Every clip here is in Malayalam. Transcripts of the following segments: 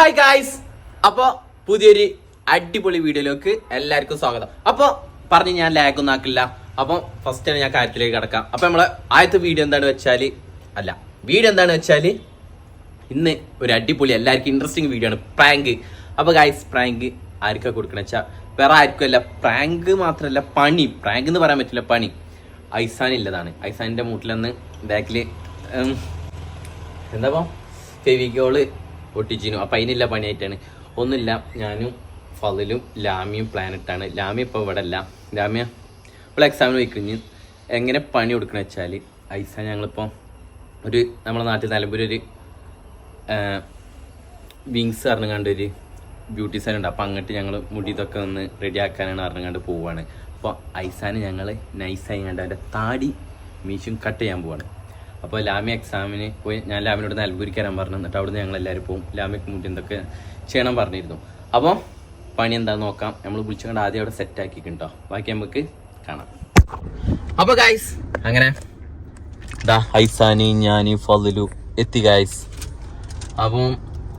ഹായ് ഗായ്സ് അപ്പൊ പുതിയൊരു അടിപൊളി വീഡിയോയിലേക്ക് എല്ലാവർക്കും സ്വാഗതം. അപ്പൊ പറഞ്ഞ് ഞാൻ ലാഗ് ഒന്നും ആക്കില്ല. അപ്പൊ ഫസ്റ്റ് തന്നെ ഞാൻ കാര്യത്തിലേക്ക് കിടക്കാം. അപ്പൊ നമ്മൾ ആദ്യത്തെ വീഡിയോ എന്താണ് വെച്ചാൽ അല്ല വീഡിയോ എന്താണ് വെച്ചാൽ ഇന്ന് ഒരു അടിപൊളി എല്ലാവർക്കും ഇൻട്രസ്റ്റിംഗ് വീഡിയോ ആണ്. പ്രാങ്ക് അപ്പൊ ഗായ്സ് പ്രാങ്ക് ആർക്കാ കൊടുക്കണ വെച്ചാൽ വേറെ ആർക്കും അല്ല. പ്രാങ്ക് മാത്രമല്ല പണി. പ്രാങ്ക് എന്ന് പറയാൻ പറ്റില്ല പണി. ഐസാൻ ഇല്ലതാണ്. ഐസാനിന്റെ മൂട്ടിലന്ന് ബാക്കിൽ എന്താ ഫെവിക്കോൾ ഒട്ടിച്ചിനു അപ്പം അതിനില്ല പണിയായിട്ടാണ്. ഒന്നുമില്ല ഞാനും ഫതിലും ലാമിയും പ്ലാനറ്റാണ് ലാമി ഇപ്പോൾ ഇവിടെ അല്ല ലാമിയ ഇപ്പോൾ എക്സാമിന് പോയിക്കഴിഞ്ഞ് എങ്ങനെ പണി കൊടുക്കണ വെച്ചാൽ ഐസ ഞങ്ങളിപ്പോൾ ഒരു നമ്മളെ നാട്ടിൽ നിലമ്പൂർ ഒരു വിങ്സ് പറഞ്ഞുകൊണ്ട് ഒരു ബ്യൂട്ടി സലൂൺ ഉണ്ട്. അപ്പോൾ അങ്ങോട്ട് ഞങ്ങൾ മുടി ഇതൊക്കെ ഒന്ന് റെഡി ആക്കാനാണ് പറഞ്ഞുകൊണ്ട് പോവുകയാണ് അപ്പോൾ ഐസാന് ഞങ്ങൾ നൈസായി കണ്ട് അവന്റെ താടി മീശും കട്ട് ചെയ്യാൻ പോവാണ്. അപ്പോൾ ലാമി എക്സാമിന് പോയി ഞാൻ ലാമിനോട് നൽപൂരിക്ക് വരാൻ പറഞ്ഞു. എന്നിട്ട് അവിടെ ഞങ്ങൾ എല്ലാവരും പോകും ലാമിക്ക് മുടി എന്തൊക്കെ ചെയ്യണം പറഞ്ഞിരുന്നു. അപ്പോൾ പണി എന്താണെന്ന് നോക്കാം. നമ്മൾ വിളിച്ചുകൊണ്ട് ആദ്യം അവിടെ സെറ്റ് ആക്കിയിട്ടുണ്ടോ ബാക്കി നമുക്ക് കാണാം. അപ്പോൾ ഗായ്സ് അങ്ങനെ. ദാ ഹൈസാനി ഞാൻ ഫലു എത്തി ഗായ്സ് അപ്പോൾ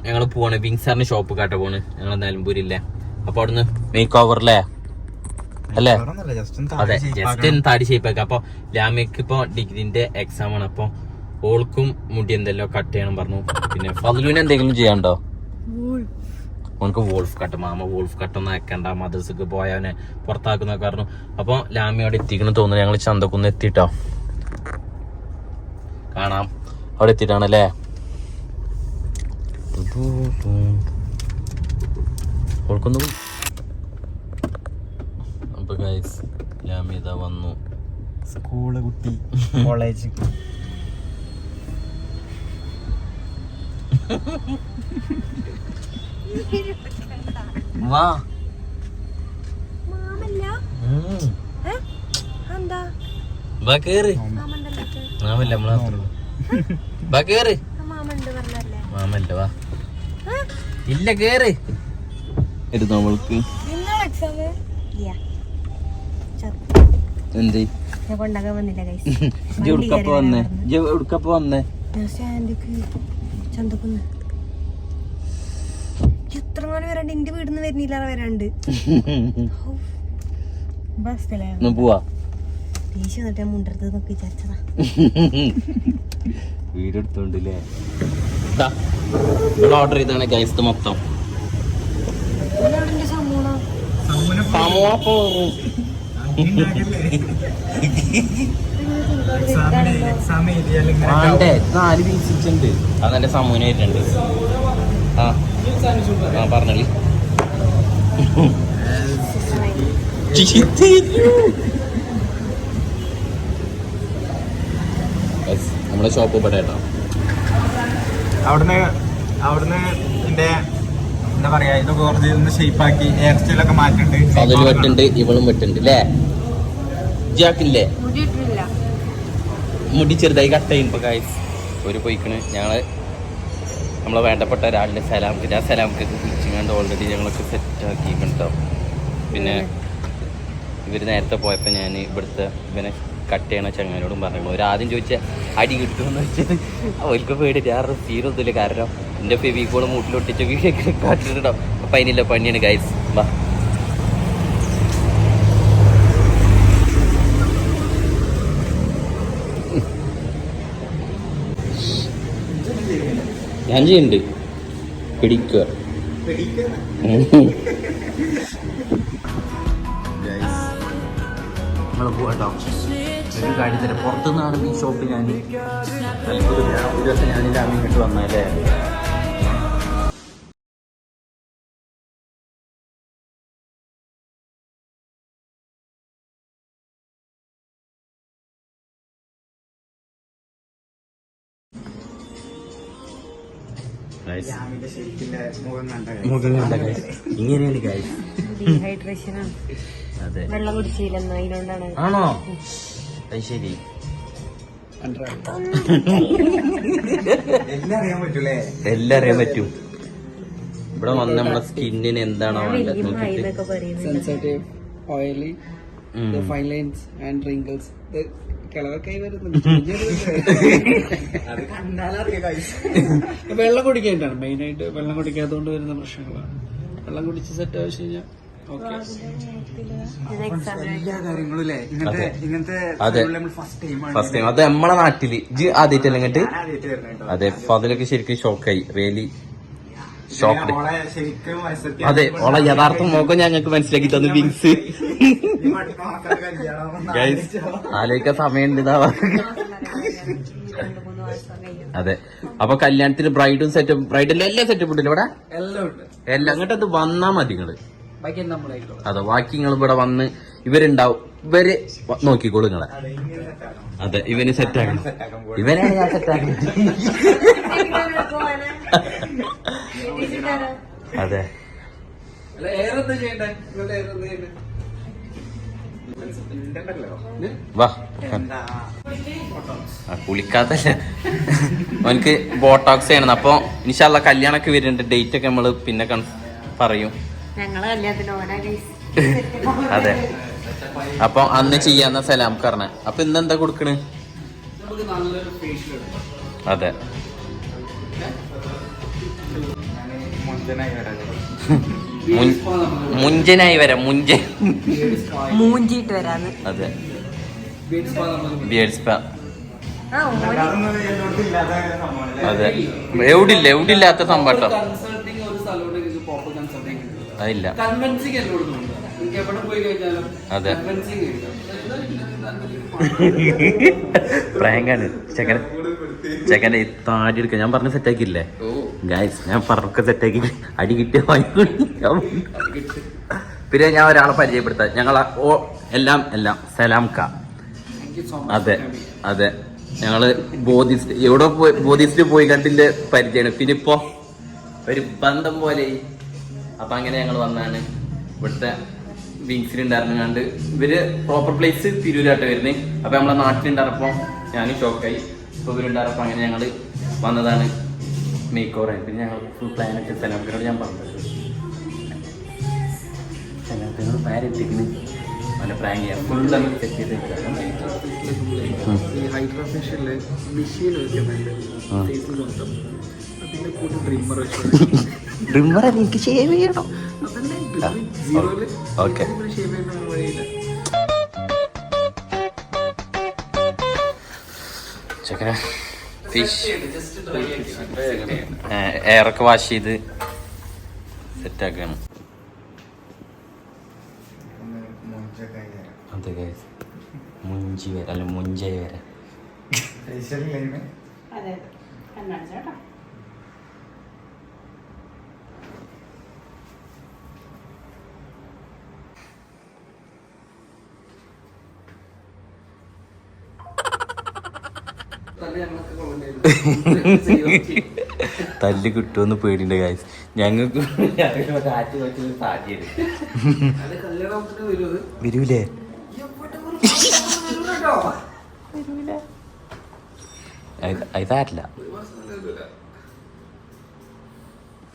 ഞങ്ങൾ പോവാണ്. വിങ്സാറിന് ഷോപ്പ് കാട്ട പോണ്. ഞങ്ങൾ നിലമ്പൂരില്ലേ അപ്പൊ അവിടുന്ന് മേക്ക് ഓവർ അല്ലേ അതെ ജസ്റ്റ് ഒന്ന് താടി ഷേപ്പ് ആക്കുക അപ്പൊ ലാമിക്ക് ഇപ്പൊ ഡിഗ്രിന്റെ എക്സാം ആണ്. അപ്പൊ ഓൾക്കും മുടി എന്തെല്ലോ കട്ട് ചെയ്യണം പറഞ്ഞു. പിന്നെ ഫലുവിന് എന്തെങ്കിലും ചെയ്യാണ്ടോ ഓനക്ക് വോൾഫ് കട്ട് മാമ വോൾഫ് കട്ടൊന്നും അയക്കണ്ട. മദ്രസക്ക് പോയവനെ പുറത്താക്കുന്നൊക്കെ പറഞ്ഞു. അപ്പൊ ലാമിയോടെ അവിടെ എത്തിക്കണം തോന്നുന്നു. ഞങ്ങൾ ചന്തക്കൊന്ന് എത്തിട്ടോ? കാണാം. അവിടെ എത്തിയിട്ടാണല്ലേ ഓൾക്കൊന്നും ഗൈസ് ലാമിത വന്നു. സ്കൂൾ കുട്ടി. കോളേജ്. വാ. വാ കേറി. മാമല്ല നമ്മളെ വാ കേറി. മാമല്ല വാ. ഇല്ല കേറി. ഇത് നമ്മൾക്ക് എക്സാം എന്തേ? കൊണ്ടാക്കാൻ വന്നില്ല ഗൈസ് ഇജ്ജ് എവിടുക്കപ്പ വന്നേ? ഇജ്ജ് എവിടുക്കപ്പ വന്നേ? ചന്തക്കുന്ന്. എത്ര മണി വരണ്ട് എന്റെ വീടിന്ന് വരുന്നില്ല വരാണ്ട്. ബസ്സിലെ ഒന്ന് പോവാ? ദേഷ്യം എന്നിട്ട് മുണ്ടടുത്ത് നോക്കി വിചാരിച്ചതാ. വീടെടുത്തോണ്ടില്ലേ? ഓർഡർ ചെയ്താണ് ഗൈസ് മൊത്തം. സമൂഹ. നാല് പീസ് ഉണ്ട് സമൂഹം ആയിട്ടുണ്ട്. ആ ആ പറഞ്ഞളി. നമ്മുടെ ഷോപ്പ് ഇവിടെ കേട്ടോ. അവിടുന്ന് അവിടുന്ന് എന്റെ എന്താ പറയാ ഇതൊക്കെ കുറച്ച് ഒന്ന് ഷേപ്പാക്കി ഹെയർ സ്റ്റൈലൊക്കെ മാറ്റിണ്ട് അതിൽ വെട്ടുണ്ട് ഇവളും വെട്ടുണ്ട് അല്ലേ ജാക്കില്ലേ മുടിയിട്ടില്ല മുടി ചെറുതായി കട്ട് ചെയ്യുമ്പോ ഗായ്സ് ഒരു പോയിക്കണ്. ഞങ്ങൾ നമ്മളെ വേണ്ടപ്പെട്ട ഒരാളുടെ സലാംക്ക് ആ സലാംക്ക് വിളിച്ചുകൊണ്ട് ഓൾറെഡി ഞങ്ങളൊക്കെ സെറ്റ് ആക്കിയിട്ടുണ്ടോ പിന്നെ ഇവർ നേരത്തെ പോയപ്പോൾ ഞാൻ ഇവിടുത്തെ ഇവനെ കട്ട് ചെയ്യണ ചങ്ങനോടും പറഞ്ഞു ഒരാദ്യം ആദ്യം ചോദിച്ച അടി കിട്ടുമെന്ന് വെച്ചാൽ അവർക്ക് പേടി ഞാൻ സീനൊന്നുമില്ല കാരണം എന്റെ ഫെവിക്കോൾ മൂട്ടിലൊട്ടിച്ച് കാട്ടിട്ടുണ്ടോ അപ്പം അതിനില്ല പണിയാണ് ഗൈസ് വാ. ഞാൻ ചെയ്യുന്നുണ്ട് പിടിക്കുക. പുറത്തുനിന്നാണ് ഈ ഷോപ്പ് ഞാൻ ഒരു ദിവസം ഞാനിന്റെ അമ്മ ഇങ്ങോട്ട് വന്നാലേ മുഖം കണ്ട. ഇങ്ങനെയാണ് കാര്യം ഡീഹൈഡ്രേഷൻ ആണ്. അതെ. വെള്ളം കുടിച്ചില്ലെന്നോ അതിനോണ്ടാണ് ആണോ? അത് ശരി. എല്ലാം അറിയാൻ പറ്റൂലേ? എല്ലാം അറിയാൻ പറ്റും. ഇവിടെ വന്ന് നമ്മളെ സ്കിന്നിന് എന്താണോ വേണ്ടത് നോക്കിയിട്ട്. എന്നൊക്കെ പറയുന്നുണ്ട്. Sensitive, oily, ഉം. the കിളവക്കായി വരുന്നുണ്ട്. വെള്ളം കുടിക്കേണ്ടതാണ്. മെയിൻ ആയിട്ട് വെള്ളം കുടിക്കാത്തതുകൊണ്ട് വരുന്ന പ്രശ്നങ്ങളാണ്. വെള്ളം കുടിച്ച് സെറ്റ് ആവശ്യം കഴിഞ്ഞാൽ ഫസ്റ്റ് ടൈം അത്. നമ്മളെ നാട്ടിൽ. ഇജ്ജ് ആദ്യമായിട്ടല്ല ഇങ്ങോട്ട്. അതെ. അപ്പൊ അതിലൊക്കെ ശരിക്കും ഷോക്കായി റിയലി അതെ ഓളെ യഥാർത്ഥ മുഖം ഞങ്ങൾക്ക് മനസ്സിലാക്കി തന്നു വിങ്സ് ആലോചിക്ക ഗൈസ് ആലോചിക്കാൻ സമയമുണ്ട് ഇതാ. അതെ. അപ്പൊ കല്യാണത്തിന് ബ്രൈഡും സെറ്റപ്പ് ബ്രൈഡല്ല എല്ലാ സെറ്റപ്പ് ഉണ്ടല്ലോ ഇവിടെ? എല്ലാം ഉണ്ട്. എല്ലാം അങ്ങോട്ട് അത് വന്നാ മതി നിങ്ങൾ അതെ ബാക്കി നിങ്ങൾ ഇവിടെ വന്ന് ഇവരുണ്ടാവും. ഇവർ നോക്കിക്കോളൂ നിങ്ങളെ അതെ, ഇവന് സെറ്റാക്കണം ഇവനാണ് ഞാൻ സെറ്റ് ആക്കുന്നത് അതെ. വാ അവനക്ക് ബോട്ടോക്സ് ചെയ്യണം. അപ്പൊ ഇനിഷാല്ല കല്യാണൊക്കെ വരുന്നുണ്ട്. ഡേറ്റ് ഒക്കെ നമ്മൾ പിന്നെ പറയും. അതെ. അപ്പൊ അന്ന് ചെയ്യാന്ന സലാം പറഞ്ഞ. അപ്പൊ ഇന്ന് എന്താ കൊടുക്കണ്? അതെ. മുഞ്ചനായി വരാം. മുഞ്ച മുഞ്ചൻ മൂഞ്ചിട്ട് വരാന്ന്. അതെ. Beard spa? അതെ. എവിടില്ല എവിടില്ലാത്ത സംഭവം അതില്ല അതെ. പ്രാങ്കാണ് ചെക്കൻ ചെക്കന്റെ താടി എടുക്ക ഞാൻ പറഞ്ഞ സെറ്റാക്കിയില്ലേ ഗായ്സ് ഞാൻ പറഞ്ഞൊക്കെ സെറ്റാക്കി അടി കിട്ടിയ വാങ്ങിക്കൊണ്ട്. പിന്നെ ഞാൻ ഒരാളെ പരിചയപ്പെടുത്താം. ഞങ്ങൾ എല്ലാം എല്ലാം. സലാം ക. അതെ അതെ. ഞങ്ങൾ ബോധിസ്റ്റ് എവിടെ പോയി ബോധിസ്റ്റ് പോയി കണ്ടിന്റെ പരിചയമാണ്. പിന്നെ ഇപ്പോ ഒരു ബന്ധം പോലെ അപ്പൊ അങ്ങനെ ഞങ്ങൾ വന്നാണ്. ഇവിടുത്തെ വിങ്സിലുണ്ടായിരുന്നു കണ്ട് ഇവർ പ്രോപ്പർ പ്ലേസ് തിരൂരായിട്ട് വരുന്നത് അപ്പൊ നമ്മളെ നാട്ടിലുണ്ടായിരുന്നപ്പോ ഞാനും ഷോക്കായി ഇപ്പൊ അങ്ങനെ ഞങ്ങൾ വന്നതാണ് മേക്ക് ഓവർ പിന്നെ ഞങ്ങൾ ഫുൾ പ്ലാനറ്റ് സലാംക്കരോട് ഞാൻ പറഞ്ഞത് സലാംക്കരോട് പ്ലാൻ എത്തിക്കുന്നു അവന്റെ പ്രാങ്ക് ചെയ്യാം ഫുൾ നമ്മൾ ചെക്ക് ചെയ്ത്. ഈ മെഷീൻ വെക്കുന്നുണ്ട്. ഡ്രിമ്മർ എനിക്ക് ഷേവ് ചെയ്യണം. ഓക്കെ ചെക്കന. ഫിഷ് എയറൊക്കെ വാഷ് ചെയ്ത് സെറ്റാക്കാണ്. അതെ ഗൈസ് മുഞ്ചി വര അല്ല മുഞ്ചായി വര. അതെ കണ്ണാടി ചേട്ടാ തന്നെ ഞങ്ങൾക്ക് കൊള്ളണ്ടായിരുന്നു തല്ല് കിട്ടുമെന്ന് പേടിയുണ്ട് ഗൈസ് ഞങ്ങൾക്ക് വരൂലേ? ഇതാരില്ല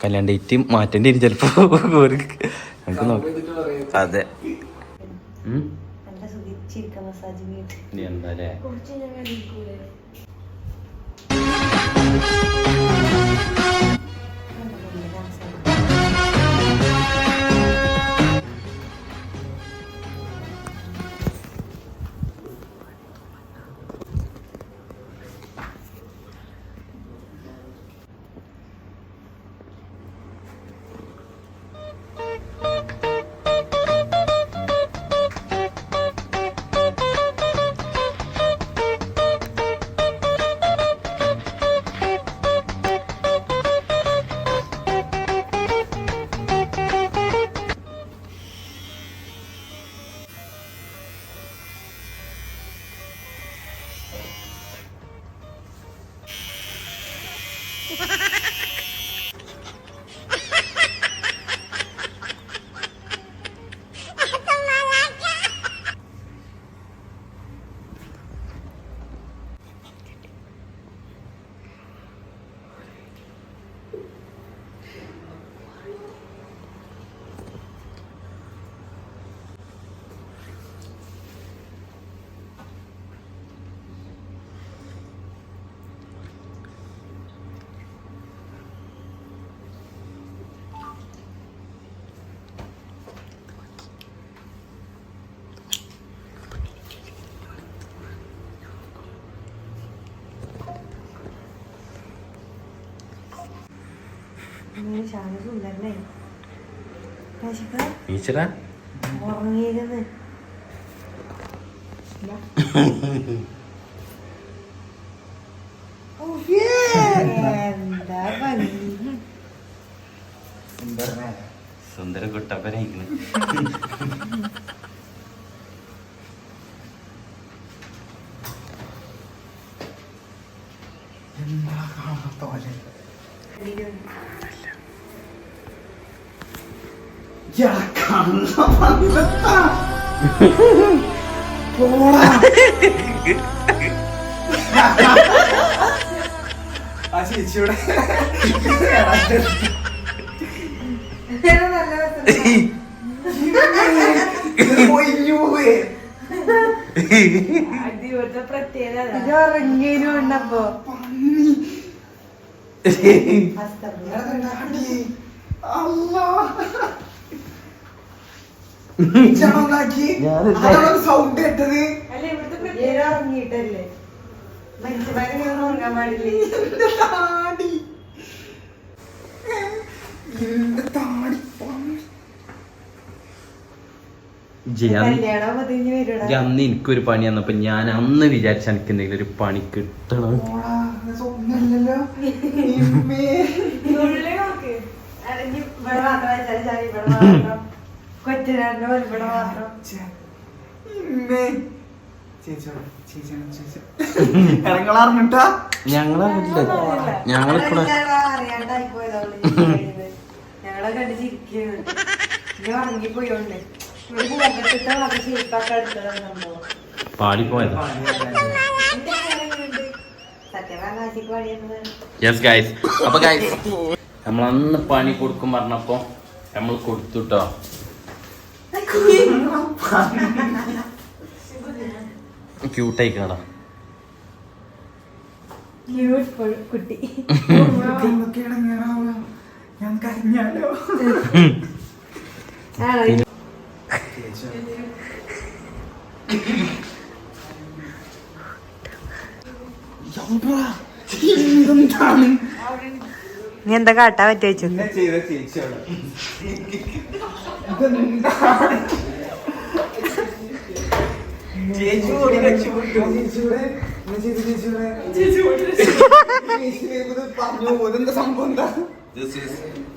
കല്യാണ ഡേറ്റ് മാറ്റേണ്ടി വരും ചിലപ്പോ. നമുക്ക് നോക്കാം. അതെ. എന്താ うん。ടീച്ചറാ ഉറങ്ങിയിരുന്ന് എന്താ ഭംഗി സുന്ദര കുട്ടപ്പനായിക്കണ് ആ ചേച്ചിയുടെ നല്ല രസം ഇവിടുത്തെ പ്രത്യേകത ഇത് ഉറങ്ങിയതിനും ഉണ്ടപ്പോ സൗണ്ട് കേട്ടത്? ഉറങ്ങാൻ പാടില്ലേ? താടി. താടി അന്ന് എനിക്കൊരു പണി വന്നപ്പോ ഞാൻ അന്ന് വിചാരിച്ച എനിക്ക് എന്തെങ്കിലും ഒരു പണി കിട്ടണം. ഇവിടെ മാത്രം വെച്ചാൽ ശരി ഇവിടെ മാത്രം കൊച്ചിനാടിന്റെ ഇവിടെ മാത്രം. ഞങ്ങളെ കണ്ട് ചിരിക്കുന്നു പാടിപ്പോയതാ യെസ് ഗൈസ് അപ്പൊ ഗൈസ് നമ്മൾ അന്ന് പണി കൊടുക്കും പറഞ്ഞപ്പോ നമ്മൾ കൊടുത്തുട്ടോ. ക്യൂട്ടായിക്കണടാ ക്യൂട്ട് കുട്ടി. നമുക്ക് ഇടങ്ങേറാവുക. ഞാൻ കരഞ്ഞാലോ എന്താണ്? നീ എന്താ കാട്ടാ പറ്റി വെച്ചു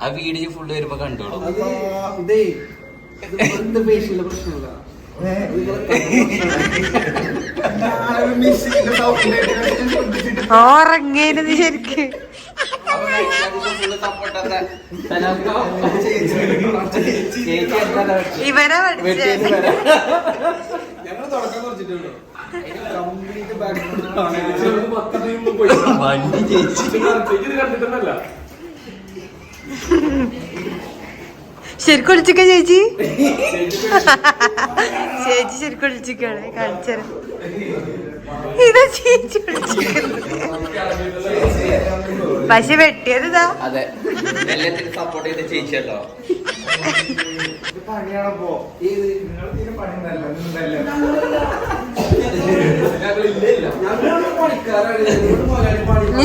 ആ വീഡിയോ ഫുള്ള് വരുമ്പോ കണ്ടോളൂ. പ്രശ്നമില്ല. ശരിക്ക്. കംപ്ലീറ്റ് വണ്ടി ചേച്ചി ശരിക്കും ഒളിച്ചിക്ക ചേച്ചി? ചേച്ചി ശരിക്കും ഒളിച്ചിക്കാണ് കാണിച്ചത് ഇതാ പക്ഷെ വെട്ടിയത് ഇതാ. അതെ. എല്ലാത്തിനും സപ്പോർട്ട് ചെയ്ത് ചേച്ചിയല്ലോ പണിയാണപ്പോ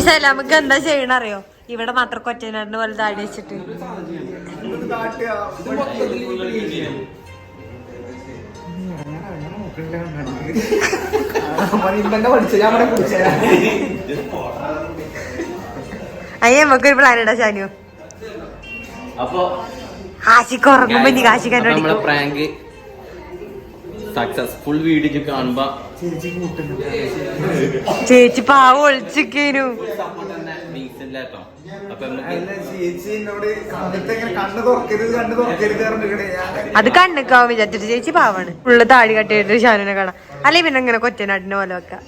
സലാമക്ക് എന്താ ചെയ്യണറിയോ? ഇവിടെ മാത്രം കൊച്ചനാടിന് പോലെ താടി വെച്ചിട്ട്. ഞാൻ കുടിച്ച അയ്യ നമുക്കൊരു പ്ലാൻ ഇടാ ഷാനു അപ്പൊ ആശിക്ക് ഉറങ്ങുമ്പോ നമ്മളെ അടിക്കും പ്രാങ്ക് സക്സസ്ഫുൾ വീഡിയോ കാണുമ്പോ ചേച്ചി പാവ ഒളിച്ചിക്കേനു. അത് കണ്ണുക്കാവും വിചാരിച്ചിട്ട് ചേച്ചി പാവാണ്. ഫുള്ള് താടി കട്ടിയിട്ട് ഷാനുനെ കാണാം. അല്ലെ പിന്നെ അങ്ങനെ കൊച്ചനാടിനെ പോലെ വെക്കാം.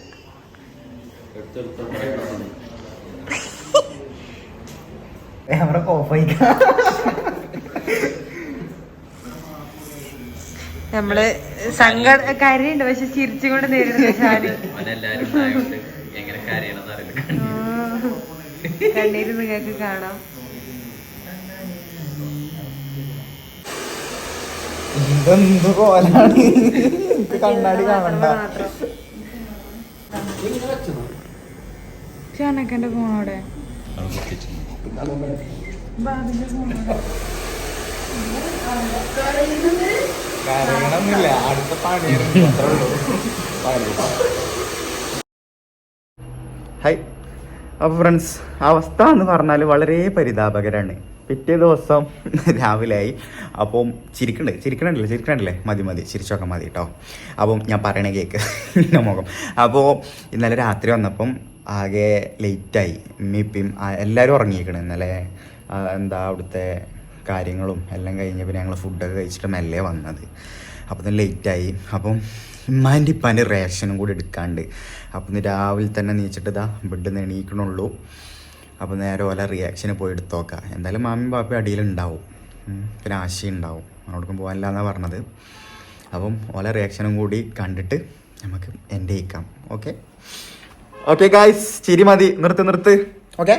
നമ്മൾ സങ്കട കരയുണ്ട് പക്ഷെ ചിരിച്ചുകൊണ്ട് നേരിടുന്നു കണ്ണീര് നിങ്ങൾക്ക് കാണാം. ഇതെന്ത് പോലാണ് എനിക്ക് കണ്ണാടി കാണണ്ട. ഫോണോടെ അടുത്ത അത്രേ ഉള്ളൂ. ഹായ് അപ്പോൾ ഫ്രണ്ട്സ് അവസ്ഥ എന്ന് പറഞ്ഞാൽ വളരെ പരിതാപകരമാണ് പിറ്റേ ദിവസം രാവിലെയായി. അപ്പം ചിരിക്കണ്ട് ചിരിക്കണ്ടല്ലേ ചിരിക്കണ്ടല്ലേ മതി മതി ചിരിച്ചൊക്കെ മതി കേട്ടോ അപ്പം ഞാൻ പറയണ കേക്ക് എന്റെ മുഖം. അപ്പോൾ ഇന്നലെ രാത്രി വന്നപ്പം ആകെ ലേറ്റായി. ഉമ്മിപ്പിയും എല്ലാവരും ഉറങ്ങിയിരിക്കണം ഇന്നലെ. എന്താ അവിടുത്തെ കാര്യങ്ങളും എല്ലാം കഴിഞ്ഞ് പിന്നെ ഞങ്ങൾ ഫുഡൊക്കെ കഴിച്ചിട്ട് മെല്ലെ വന്നത്. അപ്പോൾ തന്നെ ലേറ്റായി. അപ്പം ഉമ്മാന്റെ ഇപ്പാന്റെ റേഷനും കൂടി എടുക്കാണ്ട്. അപ്പം രാവിലെ തന്നെ നീച്ചിട്ട് ഇതാ ബെഡ് നിന്ന് എണീക്കണുള്ളൂ. അപ്പോൾ നേരെ ഓല റിയാക്ഷന് പോയി എടുത്ത് നോക്കാം എന്തായാലും മാമിയും പാപ്പയും അടിയിലുണ്ടാവും. പിന്നെ ആശി ഉണ്ടാവും അങ്ങോട്ടും പോകാനില്ല എന്നാണ് പറഞ്ഞത്. അപ്പം ഓല റിയാക്ഷനും കൂടി കണ്ടിട്ട് നമുക്ക് എന്റെ ഇക്കാം ഓക്കെ ഓക്കെ ഗായ്സ് ചിരി മതി. നിർത്ത് നിർത്ത്. ഓക്കെ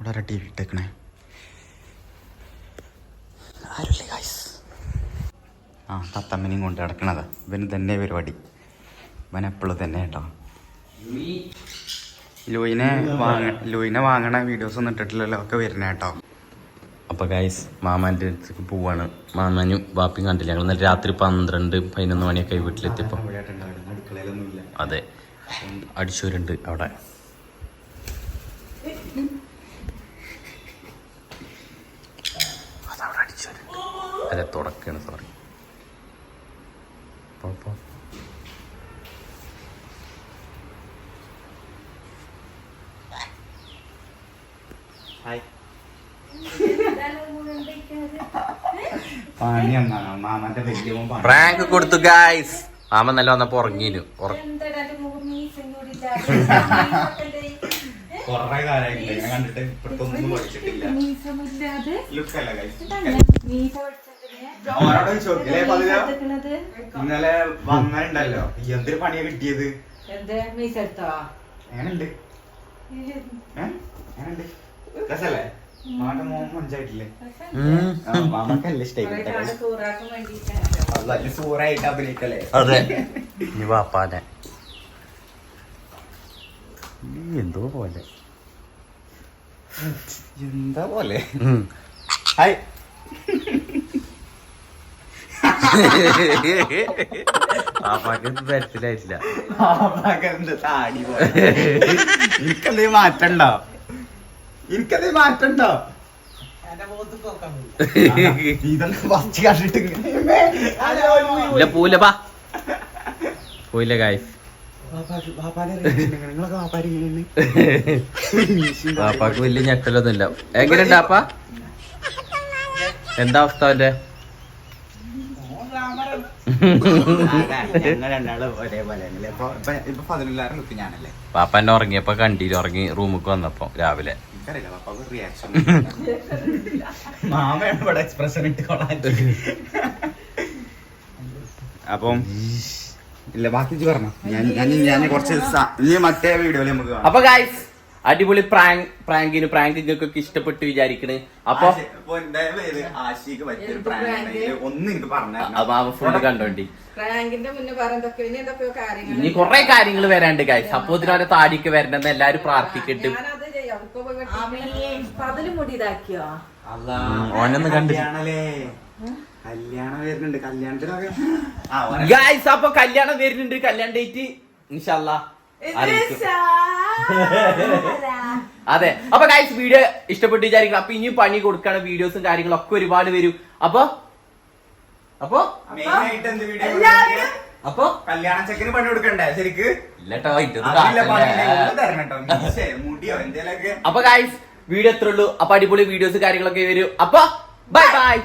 ഇവിടെ ടി വി ഇട്ടേക്കണേ? ആരുമില്ലേ ഗായ്സ് ആ തത്തമ്മനെയും കൊണ്ട് കിടക്കണതാ ഇവന് തന്നെ പരിപാടി. ഇവൻ എപ്പോഴും തന്നെ കേട്ടോ. ലൂയിനെ വാങ്ങ ലൂയിനെ വാങ്ങണ വീഡിയോസ് ഒന്നും ഇട്ടിട്ടില്ലല്ലോ ഒക്കെ വരുന്ന കേട്ടോ. അപ്പൊ ഗൈസ് മാമാന്റെ അടുത്തേക്ക് പോവാണ്. മാമാനും വാപ്പിയും കണ്ടില്ല. ഞങ്ങൾ ഇന്നലെ രാത്രി പന്ത്രണ്ട് പതിനൊന്ന് മണിയൊക്കെ വീട്ടിലെത്തിയപ്പോ. അതെ. അടിച്ചവരുണ്ട് അവിടെ. അതെ തുടക്കാണ് സോറി പോ, ഹായ് പണി എന്നാണ്? മാമന്റെ വലിയ. പ്രാങ്ക് കൊടുത്തു ഗായ്സ് മാമൻ നല്ല വന്നപ്പോ ഉറങ്ങീനു ഉറ- കൊറേ കാലായിട്ടില്ല ഞാൻ കണ്ടിട്ട് ഇപ്പഴത്തൊന്നും പഠിച്ചിട്ടില്ല. ലുക്ക് അല്ല guys. ഓനോട് ചോദിച്ചു നോക്കില്ലേ പതിനാ? ഇന്നലെ വന്നിട്ടുണ്ടല്ലോ. ഈ എന്തൊരു പണിയാ കിട്ടിയത്? എങ്ങനെയുണ്ട്? എങ്ങനെയുണ്ട്? രസല്ലേ? മാമന്റെ മോൻ മഞ്ചായിട്ടില്ലേ? ഉം. മാമക്കല്ല ഇഷ്ടായി സൂറായിട്ട് അഭിനയിക്കല്ലേ? അതെ. ഇനി വാപ്പാനെ. ഈ എന്തോ പോലെ. എന്താ പോലെ. ഹായ്. തരത്തിലായിട്ടില്ല താടി പോലെ? മാറ്റണ്ടോ? എനിക്കെന്തേ മാറ്റണ്ടോ? ഇതൊക്കെ ഫസ്റ്റ് കണ്ടിട്ട്. ഇല്ല പൂല പാ പോയില്ല ഗായ്സ്. പാപ്പാക്ക് വലിയ ഞെട്ടലൊന്നുമില്ല. എങ്ങനെയുണ്ട് അപ്പ എന്താ അവസ്ഥ അവന്റെ അതാ, ഞങ്ങൾ രണ്ടാളും ഒരേപോലെ ആണല്ലേ. ഇപ്പൊ ഇപ്പൊ- ഇപ്പൊ പതിനെല്ലാരും ലുക്ക് ഞാനല്ലേ പാപ്പന്നെ ഉറങ്ങിയപ്പോ കണ്ടിട്ട് ഉറങ്ങി റൂമുക്ക് വന്നപ്പോ രാവിലെ. അപ്പം ഇല്ല ബാക്കി പറഞ്ഞു. ഞാൻ ഞാൻ ഞാൻ കുറച്ച് മറ്റേ വീഡിയോയിൽ നമുക്ക്. അപ്പൊ ഗായ്സ് അടിപൊളി പ്രാങ്ക് പ്രാങ്കിന് പ്രാങ്ക് നിങ്ങൾക്കൊക്കെ ഇഷ്ടപ്പെട്ട് വിചാരിക്കണ്. അപ്പൊ ഫുള്ള് കണ്ടോണ്ടി. ഇനി കൊറേ കാര്യങ്ങൾ വരാണ്ട് കാര്യം അപ്പൊ ഇതിനോരെ താടിക്ക് വരണമെന്ന് എല്ലാരും പ്രാർത്ഥിക്കട്ട് ഓനൊന്ന് കണ്ടില്ല. കല്യാണം വരുന്നുണ്ട്. കല്യാണത്തിനൊക്കെ ഗായ്സ് അപ്പൊ കല്യാണം വരുന്നുണ്ട്. കല്യാണം ഡേറ്റ് ഇൻഷല്ല അതെ. അപ്പൊ ഗൈസ് വീഡിയോ ഇഷ്ടപ്പെട്ട് വിചാരിക്കണം. അപ്പൊ ഇനിയും പണി കൊടുക്കാണ് വീഡിയോസും കാര്യങ്ങളും ഒക്കെ ഒരുപാട് വരും. അപ്പൊ? അപ്പൊ? Main ആയിട്ട് എന്ത് video എല്ലാവരും അപ്പൊ? കല്യാണ ചെക്കന് പണി കൊടുക്കണ്ടേ? ശരിക്ക്? അപ്പൊ ഗൈസ് വീഡിയോ എത്ര ഉള്ളൂ അപ്പൊ അടിപൊളി വീഡിയോസ് കാര്യങ്ങളൊക്കെ വരും. അപ്പൊ ബൈ ബൈ